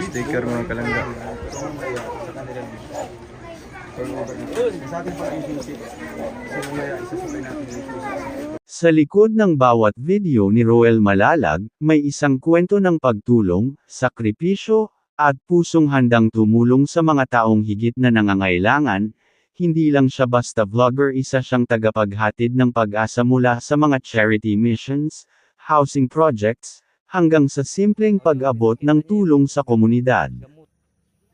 sticker mga kalangga. Sa likod ng bawat video ni Roel Malalag, may isang kwento ng pagtulong, sakripisyo, at pusong handang tumulong sa mga taong higit na nangangailangan. Hindi lang siya basta vlogger, isa siyang tagapaghatid ng pag-asa mula sa mga charity missions, housing projects, hanggang sa simpleng pag-abot ng tulong sa komunidad.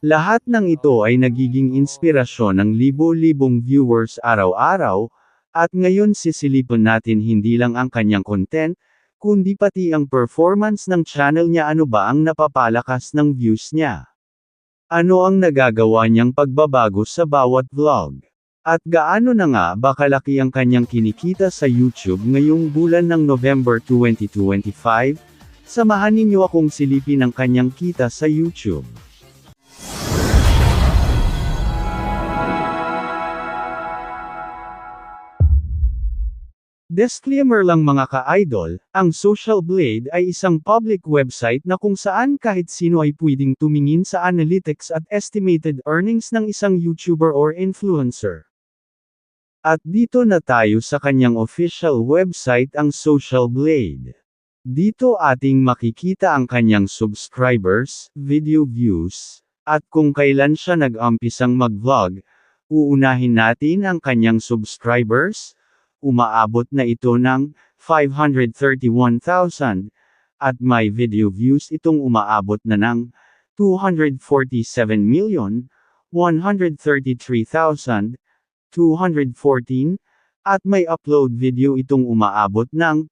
Lahat ng ito ay nagiging inspirasyon ng libo-libong viewers araw-araw, at ngayon sisilipin natin hindi lang ang kanyang content, kundi pati ang performance ng channel niya ano ba ang napapalakas ng views niya. Ano ang nagagawa niyang pagbabago sa bawat vlog? At gaano na nga ba kalaki ang kanyang kinikita sa YouTube ngayong bulan ng November 2025? Samahan ninyo akong silipin ang kanyang kita sa YouTube. Disclaimer lang mga ka-idol, ang Social Blade ay isang public website na kung saan kahit sino ay pwedeng tumingin sa analytics at estimated earnings ng isang YouTuber or influencer. At dito na tayo sa kanyang official website ang Social Blade. Dito ating makikita ang kanyang subscribers, video views, at kung kailan siya nag-umpisang mag-vlog, uunahin natin ang kanyang subscribers, umaabot na ito ng 531,000, at may video views itong umaabot na ng 247,133,214, at may upload video itong umaabot ng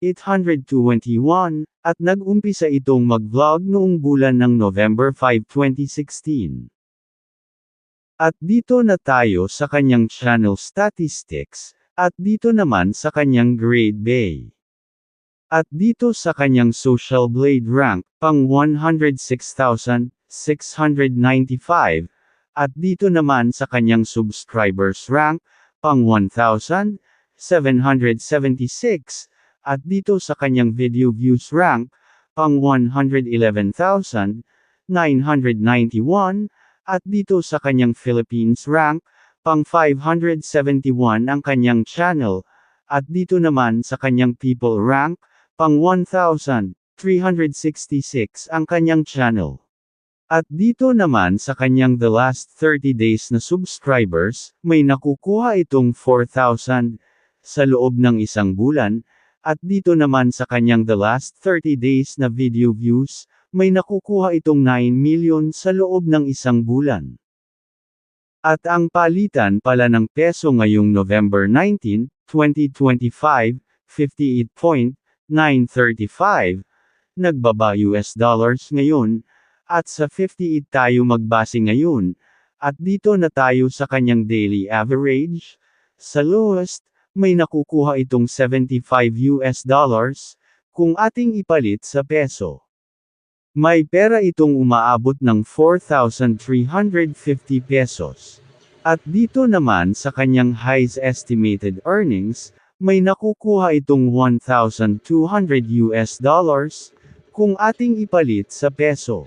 4,821, at nag-umpisa itong mag-vlog noong bulan ng November 5, 2016. At dito na tayo sa kanyang channel statistics, at dito naman sa kanyang grade bay. At dito sa kanyang social blade rank, pang 106,695, at dito naman sa kanyang subscribers rank, pang 1,776, at dito sa kanyang video views rank, pang 111,991, at dito sa kanyang Philippines rank, pang 571 ang kanyang channel, at dito naman sa kanyang people rank, pang 1,366 ang kanyang channel. At dito naman sa kanyang the last 30 days na subscribers, may nakukuha itong 4,000 sa loob ng isang bulan, at dito naman sa kanyang the last 30 days na video views, may nakukuha itong 9 million sa loob ng isang bulan. At ang palitan pala ng peso ngayong November 19, 2025, 58.935, nagbaba US dollars ngayon, at sa 58 tayo magbase ngayon, at dito na tayo sa kanyang daily average, sa lowest, may nakukuha itong 75 US dollars, kung ating ipalit sa peso. May pera itong umaabot ng 4,350 pesos. At dito naman sa kanyang highest estimated earnings, may nakukuha itong 1,200 US dollars, kung ating ipalit sa peso.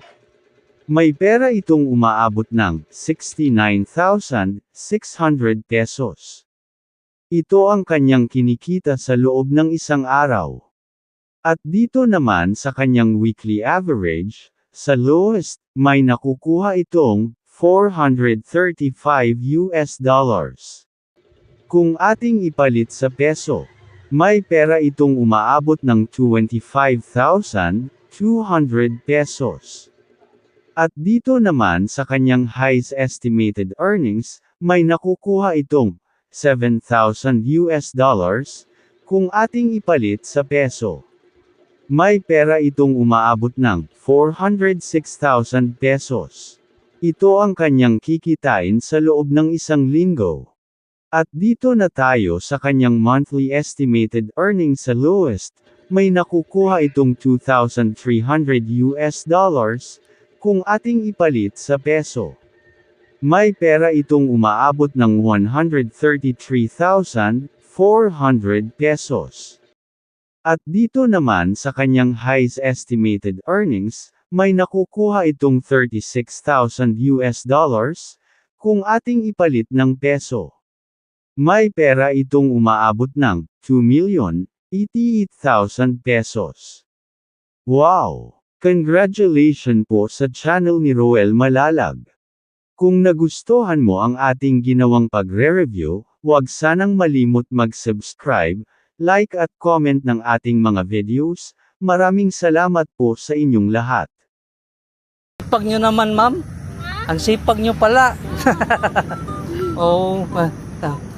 May pera itong umaabot ng 69,600 pesos. Ito ang kanyang kinikita sa loob ng isang araw. At dito naman sa kanyang weekly average, sa lowest, may nakukuha itong 435 US dollars. Kung ating ipalit sa peso, may pera itong umaabot ng 25,200 pesos. At dito naman sa kanyang highest estimated earnings, may nakukuha itong 7,000 US dollars, kung ating ipalit sa peso. May pera itong umaabot ng 406,000 pesos. Ito ang kanyang kikitain sa loob ng isang linggo. At dito na tayo sa kanyang monthly estimated earnings sa lowest, may nakukuha itong 2,300 US dollars, kung ating ipalit sa peso. May pera itong umaabot ng 133,400 pesos. At dito naman sa kanyang highest estimated earnings, may nakukuha itong 36,000 US dollars, kung ating ipalit ng peso. May pera itong umaabot ng 2,088,000 pesos. Wow! Congratulations po sa channel ni Roel Malalag. Kung nagustuhan mo ang ating ginawang pagre-review, huwag sanang malimot mag-subscribe, like at comment ng ating mga videos. Maraming salamat po sa inyong lahat. Sipag nyo naman, ma'am. Ang sipag nyo pala. oh, ah, ah.